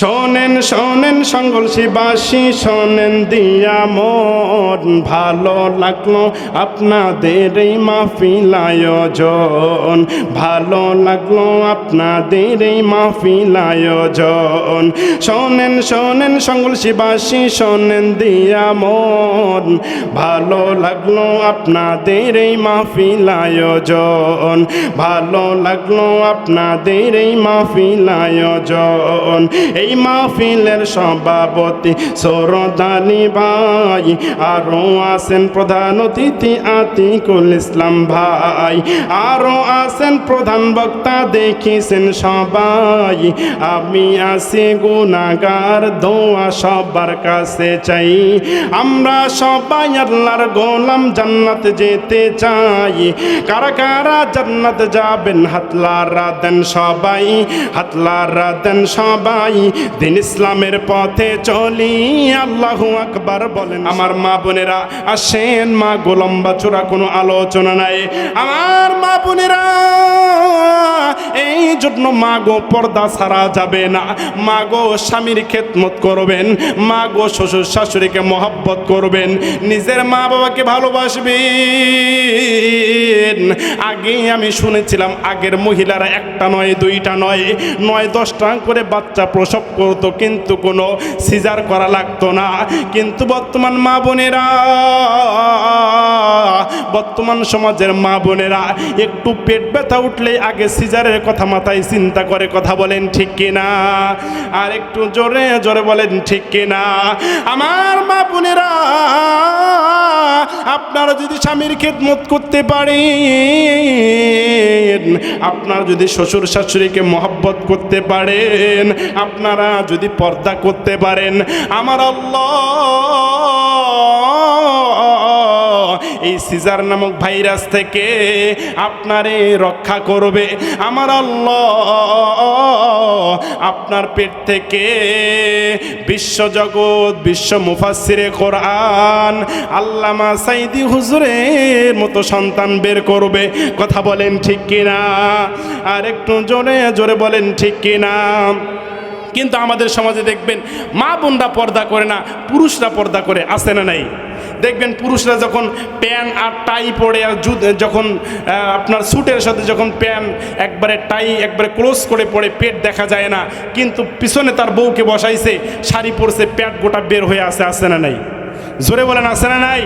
শোনেন শোনেন সঙ্গলসীবাসী শোনেন দিয়া মন ভালো লাগল। আপনাদের এই মাহফিল আয়োজন। ভালো লাগল আপনাদের এই মাহফিল আয়োজন। শোনেন শোনেন সঙ্গলসীবাসী শোনেন দিয়া মন ভালো লাগল আপনাদের এই মাহফিল আয়োজন। ভালো লাগল আপনাদের এই মাহফিল আয়োজন। এই মাহফিলের সভাপতি সরদানি ভাই আরও আছেন প্রধান অতিথি আতিকুল ইসলাম ভাই আরও আছেন প্রধান বক্তা দেখিছেন সবাই, আমি আছি গুনাগার দোয়া সবার কাছে চাই, আমরা সবাই আল্লাহর গোলাম জান্নাত যেতে চাই, কারা কারা জান্নাত যাবেন হাতলারা দেন সবাই হাতলারা দেন সবাই দিন ইসলামের পথে চলি, আল্লাহ আকবার বলেন। আমার মা বোনেরা আসেন, মা গোলম্বা চূড়া কোনো আলোচনা নাই। আমার মা বোনেরা, এই জন্য মা গো, পর্দা ছাড়া যাবে না। মা গো, স্বামীর খেদমত করবেন। মা গো, শ্বশুর শাশুড়িকে মহব্বত করবেন। নিজের মা বাবাকে ভালোবাসবেন। আগে আমি শুনেছিলাম, আগের মহিলারা একটা নয়, দুইটা নয় নয়, দশটা করে বাচ্চা প্রসব করতো কিন্তু কোনো সিজার করা লাগতো না। কিন্তু বর্তমান মা বোনেরা বর্তমান সমাজের মা বোনেরা, একটু পেট ব্যথা উঠলে আগে সিজারের কথা মাথায় চিন্তা করে কথা বলেন ঠিক কিনা? আর একটু জোরে জোরে বলেন ঠিক কিনা? আমার মা বোনেরা, আপনারা যদি স্বামীর খেদমত করতে পারেন, আপনারা যদি শ্বশুর শাশুড়িকে মহব্বত করতে পারেন, আপনারা যদি পর্দা করতে পারেন, আমার আল্লাহ এই সিজার নামক ভাইরাস থেকে আপনারে রক্ষা করবে। আমার আল্লাহ আপনার পেট থেকে বিশ্বজগৎ, বিশ্ব মুফাসিরে কোরআন, আল্লামা সাইদি হুজুরের মতো সন্তান বের করবে। কথা বলেন ঠিক কিনা? আর একটু জোরে জোরে বলেন ঠিক কিনা? কিন্তু আমাদের সমাজে দেখবেন মা বোনরা পর্দা করে না, পুরুষরা পর্দা করে আসে না নাই? দেখবেন পুরুষরা যখন প্যান্ট আর টাই পরে আর যখন আপনার স্যুটের সাথে যখন প্যান্ট একবারে টাই, একবারে ক্লোজ করে পরে, পেট দেখা যায় না। কিন্তু পিছনে তার বউকে বসাইছে, শাড়ি পরছে, প্যান্ট গোটা বের হয়ে আসে আসে না নাই? জোরে বলেন আসে না নাই?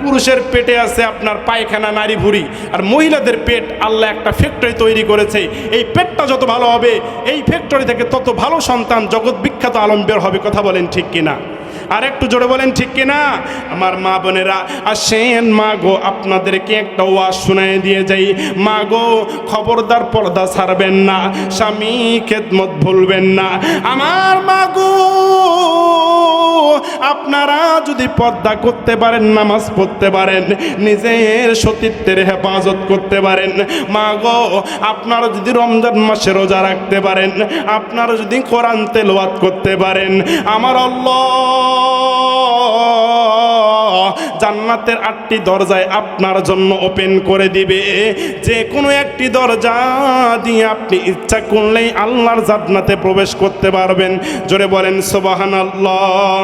পুরুষের পেটে আছে আপনার পায়খানা নারী ভুড়ি আর মহিলাদের পেট আল্লাহ একটা ফ্যাক্টরি তৈরি করেছে। এই পেটটা যত ভালো হবে, এই ফ্যাক্টরি থেকে তত ভালো সন্তান জগৎ বিখ্যাত আলম বের হবে, কথা বলেন ঠিক কিনা? আর একটু জোরে বলেন, ঠিক কিনা? আমার মা বোনেরা, আসেন মা গো আপনাদেরকে একটা ওয়াজ শুনাই দিয়ে যাই। মা গো খবরদার পর্দা ছাড়বেন না, স্বামী খেদমত ভুলবেন না। আমার মা গো আপনারা যদি পর্দা করতে পারেন, নামাজ পড়তে পারেন, নিজের সতীত্বের হেফাজত করতে পারেন। মা গো আপনারা যদি রমজান মাসে রোজা রাখতে পারেন, আপনারা যদি কোরআন তেলাওয়াত করতে পারেন। আমার আল্লাহ জান্নাতের আটটি দরজায় আপনার জন্য ওপেন করে দিবে। যে কোনো একটি দরজা দিয়ে আপনি ইচ্ছা করলেই আল্লাহর জান্নাতে প্রবেশ করতে পারবেন। জোরে বলেন সোবাহান আল্লাহ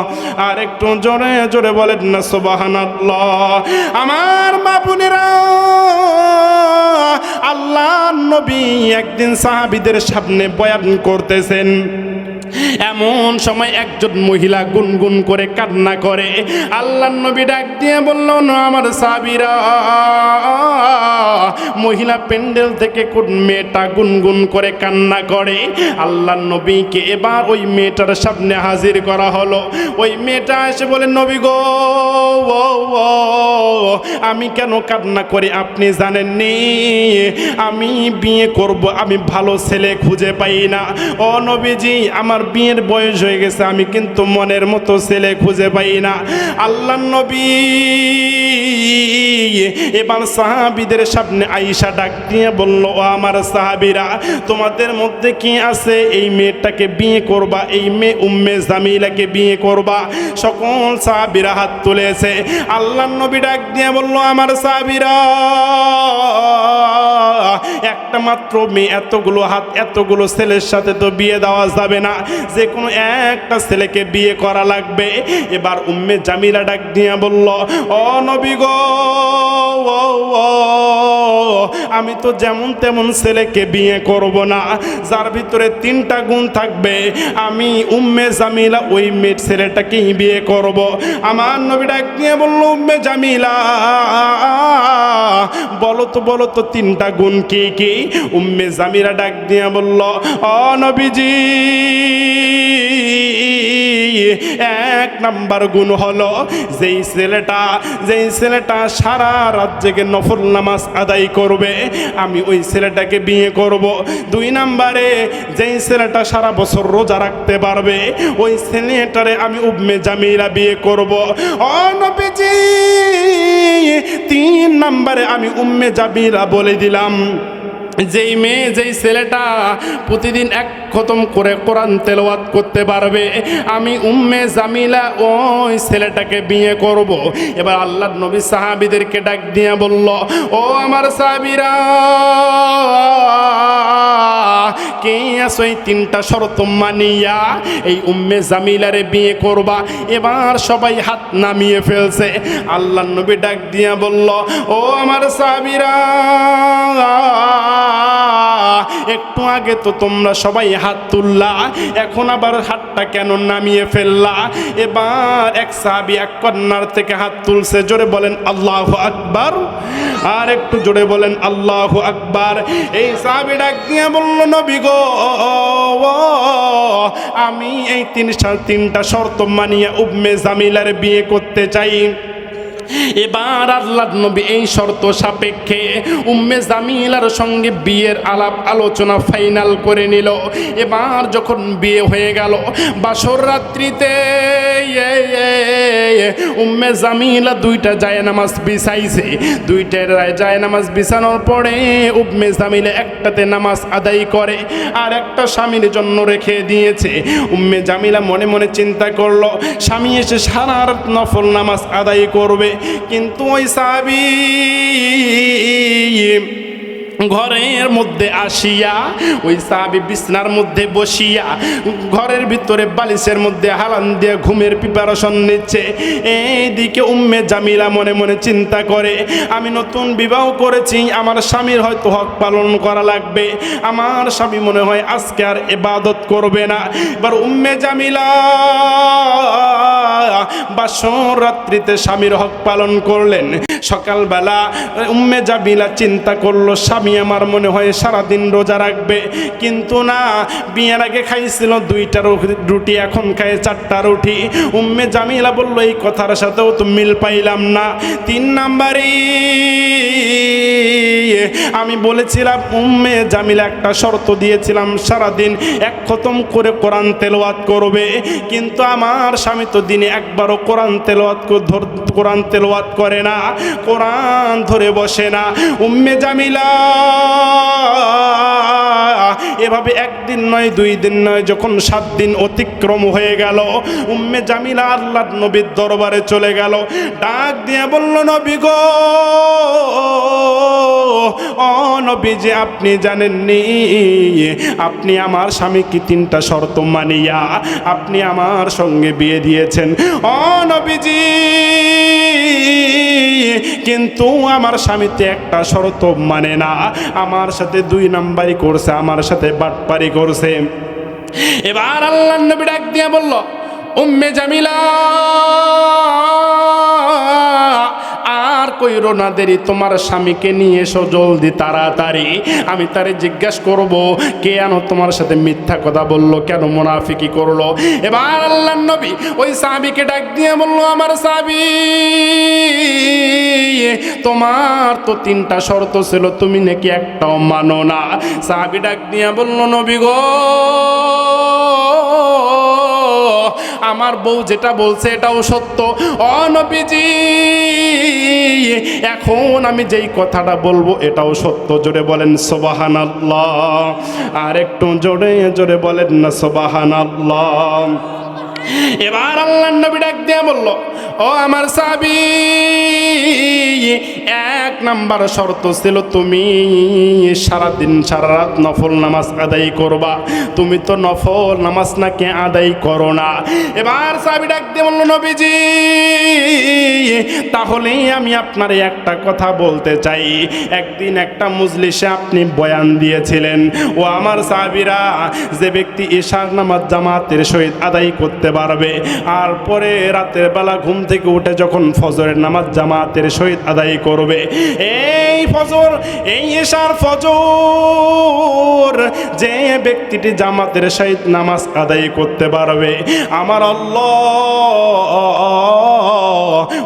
আর একটু জোরে জোরে বলেন না সোবাহান আল্লাহ আমার মা বোনেরা আল্লাহ নবী একদিন সাহাবিদের সামনে বয়ান করতেছেন। এমন সময় একজন মহিলা গুনগুন করে কান্না করে। আল্লাহ নবী ডাক দিয়ে বলল, না আমার সাবিরা, মহিলা প্যান্ডেল থেকে কোন মেয়েটা গুনগুন করে কান্না করে? আল্লাহ নবীকে এবার ওই মেয়েটার সামনে হাজির করা হলো। ওই মেয়েটা এসে বলে, নবী গো আমি কেন কান্না করি আপনি জানেননি? আমি বিয়ে করব, আমি ভালো ছেলে খুঁজে পাই না। ও নবীজি, আমার বিয়ের বয়স হয়ে গেছে, আমি কিন্তু মনের মতো ছেলে খুঁজে পাই না। আল্লাহ নবী এবার সাহাবিদের সামনে আইসা ডাক দিয়ে বলল, ও আমার সাহাবিরা, তোমাদের মধ্যে কি আছে? এই মেয়েটাকে বিয়ে করবা, এই মেয়ে উম্মে জামিলাকে বিয়ে করবা। সকল সাহাবিরা হাত তুলেছে। আল্লাহ নবী ডাক দিয়ে বলল, আমার সাহাবিরা একটা মাত্র মেয়ে, এতগুলো হাত, এতগুলো ছেলের সাথে তো বিয়ে দেওয়া যাবে না। যে কোনো একটা ছেলেকে বিয়ে করা লাগবে। এবার উম্মে জামিলা ডাক দিয়ে বলল, ও নবী গো আমি তো যেমন তেমন ছেলেকে বিয়ে করব না। যার ভিতরে তিনটা গুণ থাকবে। আমি উম্মে জামিলা ওই মেয়ে ছেলেটাকেই বিয়ে করব। আমার নবী ডাক দিয়ে বলল, উম্মে জামিলা বলো তো বলো তো তিনটা গুণ কি কি? উম্মে জামিরা ডাক দিয়ে বলল ও নবীজি, এক নাম্বার গুণ হলো যেই ছেলেটা যেই ছেলেটা সারা রাত জেগে নফল নামাজ আদায় করবে, আমি ওই ছেলেটাকে বিয়ে করব। দুই নাম্বারে, যেই ছেলেটা সারা বছর রোজা রাখতে পারবে, ওই ছেলেটারে আমি উম্মে জামিরা বিয়ে করব। ও নবীজি, তিন নাম্বারে আমি উম্মে জাবিরা বলে দিলাম যেই মেয়ে, যেই ছেলেটা প্রতিদিন এক খতম করে কোরআন তেলাওয়াত করতে পারবে, আমি উম্মে জামিলা ওই ছেলেটাকে বিয়ে করব। এবার আল্লাহ নবী সাহাবিদেরকে ডাক দিয়ে বলল, ও আমার সাহাবিরা, কে আছো এই তিনটা শর্ত মানিয়া এই উম্মে জামিলারে বিয়ে করবা? এবার সবাই হাত নামিয়ে ফেলছে। আল্লাহ নবী ডাক দিয়া বলল, ও আমার সাহাবিরা একটু আগে তো তোমরা সবাই হাত তুললা, এখন আবার হাতটা কেন নামিয়ে ফেললা? এবার এক সাহাবি এক কন্যার থেকে হাত তুলছে, জোরে বলেন, আল্লাহ আকবার। আর একটু জোরে বলেন, আল্লাহ আকবার। এই সাহাবি ডাক দিয়ে বলল, নবী গো আমি এই তিন তিনটা শর্ত মানিয়ে উম্মে জামিলার বিয়ে করতে চাই। এবার আল্লাহ নবী এই শর্ত সাপেক্ষে উম্মে জামিলার সঙ্গে বিয়ের আলাপ আলোচনা ফাইনাল করে নিল। এবার যখন বিয়ে হয়ে গেল, বাসর রাত্রিতে উম্মে জামিলা দুইটা যায় নামাজ বিছাইছে। দুইটা যায় নামাজ বিছানোর পরে উম্মে জামিলা একটাতে নামাজ আদায় করে আর একটা স্বামীর জন্য রেখে দিয়েছে। উম্মে জামিলা মনে মনে চিন্তা করল, স্বামী এসে সারা নফল নামাজ আদায় করবে। কিন্তু ওই সাবি ঘরের মধ্যে আসিয়া, ওই সাহাবি বিছনার মধ্যে বসিয়া, ঘরের ভিতরে বালিশের মধ্যে হালান দিয়ে ঘুমের প্রিপারেশন নিচ্ছে। এইদিকে উম্মে জামিলা মনে মনে চিন্তা করে, আমি নতুন বিবাহ করেছি, আমার স্বামীর হয়তো হক পালন করা লাগবে, আমার স্বামী মনে হয় আজকে আর এবাদত করবে না। এবার উম্মে জামিলা বাসর রাত্রিতে স্বামীর হক পালন করলেন। সকালবেলা উম্মে জামিলা চিন্তা করল, স্বামী, আমার মনে হয় সারাদিন রোজা রাখবে। কিন্তু না, বিয়ের আগে খাইছিল দুইটা রুটি, এখন খায় চারটা রুটি। উম্মে জামিলা বলল, এই কথার সাথেও তো মিল পাইলাম না। তিন নাম্বারই, আমি বলেছিলাম, উম্মে জামিলা একটা শর্ত দিয়েছিলাম, সারাদিন এক খতম করে কোরআন তেলাওয়াত করবে। কিন্তু আমার স্বামী তো দিনে একবারও কোরআন ধর- কোরআন তেলাওয়াত করে না, কোরআন ধরে বসে না। উম্মে জামিলা, এভাবে একদিন নয়, দুই দিন নয়, যখন সাত দিন অতিক্রম হয়ে গেল, উম্মে জামিলা আল্লাহ নবীর দরবারে চলে গেল। ডাক দিয়ে বলল, নবী গো নবী যে আপনি জানেননি, আপনি আমার স্বামীকে তিনটা শর্ত মানিয়া আপনি আমার সঙ্গে বিয়ে দিয়েছেন। ও নবীজি, কিন্তু আমার স্বামীতে একটা শর্ত মানে না, আমার সাথে দুই নাম্বারই করছে, আমার সাথে বাটপারি করছে। এবার আল্লাহ নবী ডাক দিয়ে বলল, উম্মে জামিলা কইরো না দেরি, তোমার স্বামীকে নিয়ে এসো জলদি, তাড়াতাড়ি। আমি তারে জিজ্ঞাসা করব, কে আনো তোমার সাথে মিথ্যা কথা বলল, কেন মুনাফিকি করল? এবার আল্লাহ নবী ওই সাহাবিকে ডাক দিয়ে বলল, আমার সাহাবি, তোমার তো তিনটা শর্ত ছিল, তুমি নাকি একটাও মানো না। সাহাবি ডাক দিয়ে বলল, নবী গো আমার বউ যেটা বলছে এটাও সত্য। অনবিজি এখন আমি যেই কথাটা বলব এটাও সত্য। জোরে বলেন সোবাহান আল্লাহ আর একটু জোরে জোরে বলেন না সোবাহান আল্লাহ এবার আল্লাহ নবী ডাক দিয়ে বলল, ও আমার সাবি, এক নাম্বার শর্ত ছিল তুমি সারাদিন, সারা রাত নফল নামাজ আদায় করবা। তুমি তো নফল নামাজ নাকি আদায় করো না। এবার সাবি ডাক দিয়ে বলল, নবীজি, তাহলে আমি আপনার একটা কথা বলতে চাই। একদিন একটা মজলিসে আপনি বয়ান দিয়েছিলেন, ও আমার সাবিরা, যে ব্যক্তি ঈশার নামাজ জামাতের সহিত আদায় করতে পারবে আর পরে রাতের বেলা ঘুম থেকে উঠে যখন ফজরের নামাজ জামাতের সহিত আদায় করবে, এই ফজর, এই ঈশার ফজর, যে ব্যক্তিটি জামাতের সহিত নামাজ আদায় করতে পারবে, আমার আল্লাহ।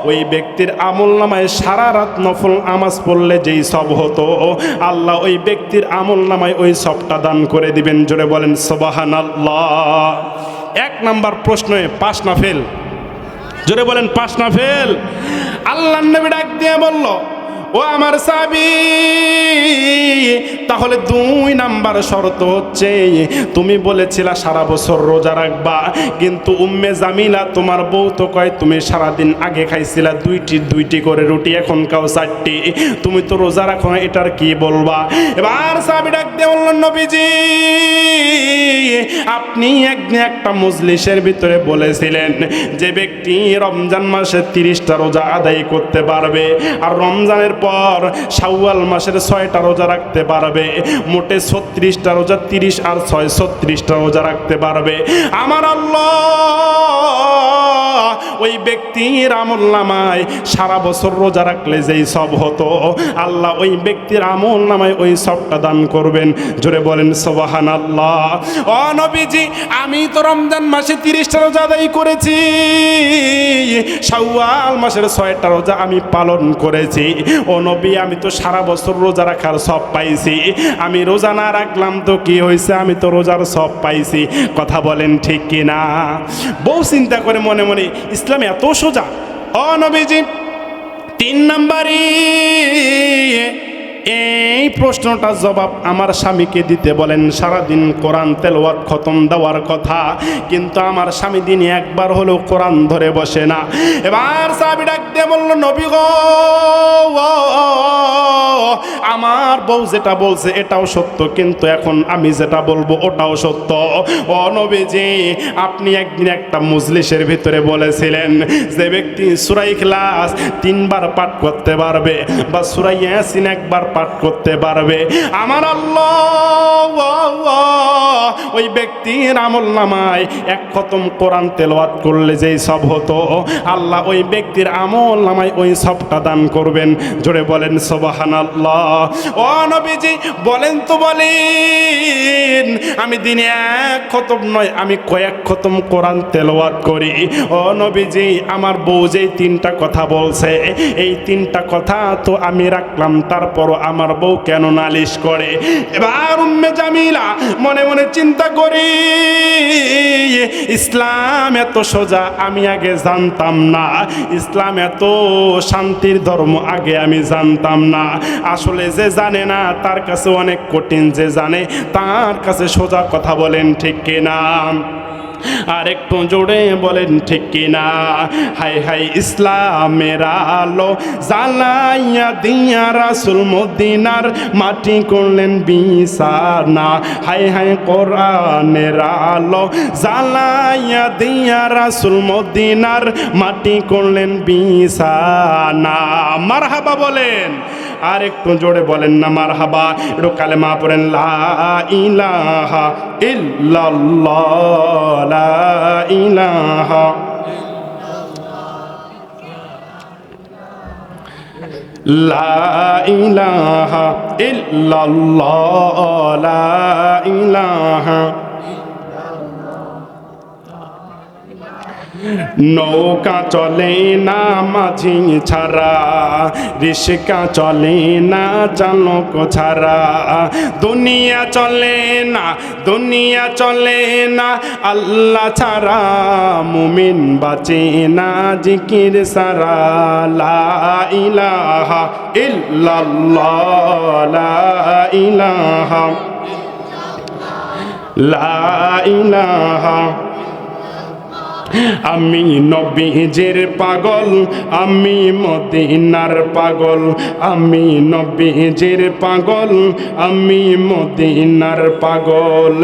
ওই ব্যক্তির আমল নামায় সারা রাত নফল নামাজ পড়লে যেই সব হতো, আল্লাহ ওই ব্যক্তির আমল নামায় ওই সবটা দান করে দিবেন। জোরে বলেন সবাহান আল্লাহ এক নাম্বার প্রশ্নে পাস না ফেল। জোরে বলেন, পাস না ফেল। আল্লাহ নবী ডাক দিয়ে বলল ও আমার সাবি, তাহলে দুই নাম্বার শর্ত হচ্ছে, তুমি বলেছিলা সারা বছর রোজা রাখবা, কিন্তু উম্মে জামিলা তোমার বউ তো কয়, তুমি সারাদিন আগে খাইছিলা দুইটি দুইটি করে রুটি, এখন খাও চারটি। তুমি তো রোজা রাখো না, এটার কি বলবা? এবার সাবি ডাক দিয়ে বলল, নবীজি, আপনি একদিন একটা মজলিসের ভিতরে বলেছিলেন যে ব্যক্তি রমজান মাসে তিরিশটা রোজা আদায় করতে পারবে, আর রমজানের পর শাওয়াল মাসের ছয়টা রোজা রাখতে পারবে। মোটে ছত্রিশটা রোজা, তিরিশ আর ছয়, ছত্রিশটা রোজা রাখতে পারবে। আমার আল্লাহ ওই ব্যক্তির আমল নামায় সারা বছর রোজা রাখলে যেই সব হতো, আল্লাহ ওই ব্যক্তির আমল নামায় ওই সবটা দান করবেন। জোরে বলেন সবাহান আল্লাহ ও নবীজি, আমি তো রমজান মাসে তিরিশটা রোজা আদায় করেছি। শাওয়াল মাসের ছয়টা রোজা আমি পালন করেছি। ও নবী, আমি তো সারা বছর রোজা রাখার সব পাইছি। আমি রোজা না রাখলাম তো কি হয়েছে আমি তো রোজার সব পাইছি। কথা বলেন ঠিক কি না বউ চিন্তা করে মনে মনে ইসলাম এত সোজা। অনবীজি নবীজি তিন নাম্বারই। এই প্রশ্নটার জবাব আমার স্বামীকে দিতে বলেন, সারাদিন কোরআন তেলওয়াত খতম দেওয়ার কথা, কিন্তু আমার স্বামী দিনে একবার হলেও কোরআন ধরে বসে না। এবার সাবি ডাক দিয়ে বলল, নবী গো আমার বউ যেটা বলছে এটাও সত্য, কিন্তু এখন আমি যেটা বলব ওটাও সত্য। ও নবীজি, আপনি একদিন একটা মুজলিসের ভিতরে বলেছিলেন যে ব্যক্তি সুরাই ক্লাস তিনবার পাঠ করতে পারবে, বা সুরাই ইয়াসিন একবার পাঠ করতে পারবে। আমার আল্লাহ, ওই ব্যক্তির আমল নামায় এক খতম কোরআন তেলাওয়াত করলে যেই সব হতো, আল্লাহ ওই ব্যক্তির আমল নামায় ওই সবটা দান করবেন। জোরে বলেন সবাহান আল্লাহ ও নবীজি, বলেন তো বলেন, আমি দিনে এক খতম নয়, আমি কয়েক খতম কোরআন তেলাওয়াত করি। ও নবীজি, আমার বউ যেই তিনটা কথা বলছে, এই তিনটা কথা তো আমি রাখলাম, তারপরও আমার বউ কেন নালিশ করে? এবার উম্মে জামিলা মনে মনে চিন্তা করি, ইসলাম এত সোজা আমি আগে জানতাম না। ইসলাম এত শান্তির ধর্ম আগে আমি জানতাম না। আসলে যে জানে না, তার কাছে অনেক কঠিন যে জানে, তার কাছে সোজা কথা বলেন ঠিক কিনা? আর একটু জোরে বলেন, ঠিক কিনা? হাই হাই, ইসলামের আলো জ্বালাইয়া দিয়া রাসুল মদিনার মাটি করলেন বিছানা। হাই হাই, কোরআনের আলো জ্বালাইয়া দিয়া রাসুল মদিনার মাটি করলেন বিছানা। মারহাবা বলেন আর একটু জোরে বলেন না মার হাবা একটু কালেমা পড়েন, লা ইলাহা ইল্লাল্লাহ, লা লা লা নৌকা চলে না মাঝি ছাড়া রিস্কা চলে না চালক ছাড়া। দুনিয়া চলে না, দুনিয়া চলে না, আল্লাহ ছাড়া মুমিন বাঁচে না জিকির সারা। লা ইলাহা ইল্লাল্লাহ ইলাহা লা ইলাহা আমি নবীজের পাগল, আমি মদিনার পাগল, আমি নবীজের পাগল, আমি মদিনার পাগল।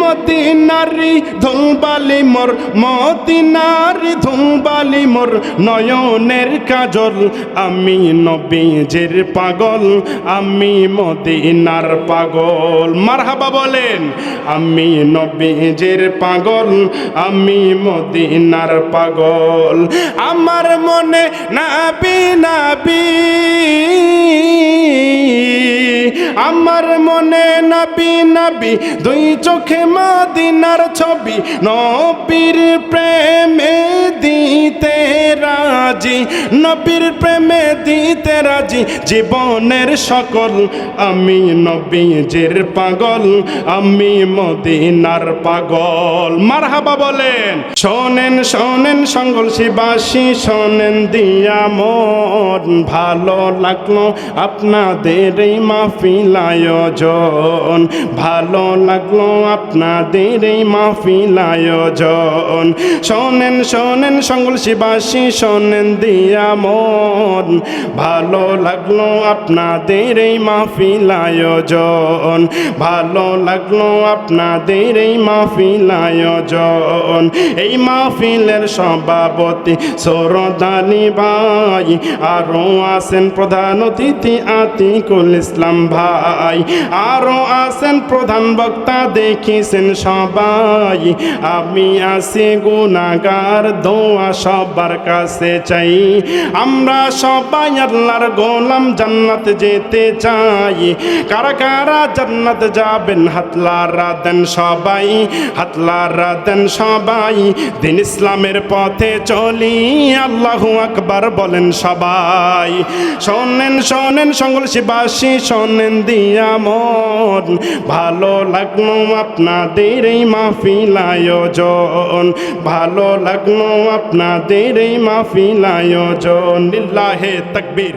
মদিনারি ধুলবালি মোর, মদিনারি ধুলবালি মোর নয়নের কাজল। আমি নবীজের পাগল, আমি মদিনার পাগল। মারহাবা বলেন, আমি নবীজের পাগল, আমি মদিনার পাগল। আমার মনে নাবি নাবি। আমার মনে নাবি নাবি। দুই চোখে মদিনার ছবি, নবীর প্রেমে। নবীর প্রেমে দিতে রাজি, জীবনের সকল। আমি নবীজের পাগল, আমি মদিনার পাগল। মারহাবা বলেন, শোনেন শোনেন শিবাসী, শোনেন দিয়া মন ভালো লাগল আপনাদের এই মাহফিল আয়োজন। ভালো লাগল আপনাদের এই মাহফিল আয়োজন। শোনেন শোনেন শিবাসী, শোনেন দিয়া মন। ভালো লাগল আপনাদের এই মাহফিল আয়োজন। ভালো লাগল আপনাদের এই মাহফিল আয়োজন। এই মাহফিলের সভাপতি সরদানি ভাই আরও আছেন প্রধান অতিথি আতিকুল ইসলাম ভাই। আরও আছেন প্রধান বক্তা দেখিছেন সবাই। আমি আছি গুনাগার দোয়া সবার কাছে চাই। আমরা সবাই আল্লাহর গোলাম, জান্নাত যেতে চাই। কারা কারা জান্নাত যাবেন, হাতলারা দেন সবাই, হাতলারা দেন সবাই। দিন ইসলামের পথে চলি, আল্লাহু আকবার বলেন সবাই। শোনেন শোনেন শিবাসী শোনেন দিয়া মন। ভালো লাগল আপনাদের এই মাহফিল আয়োজন। ভালো লাগল আপনাদের এই মাহফিল আয়োজন লিল্লাহে তাকবীর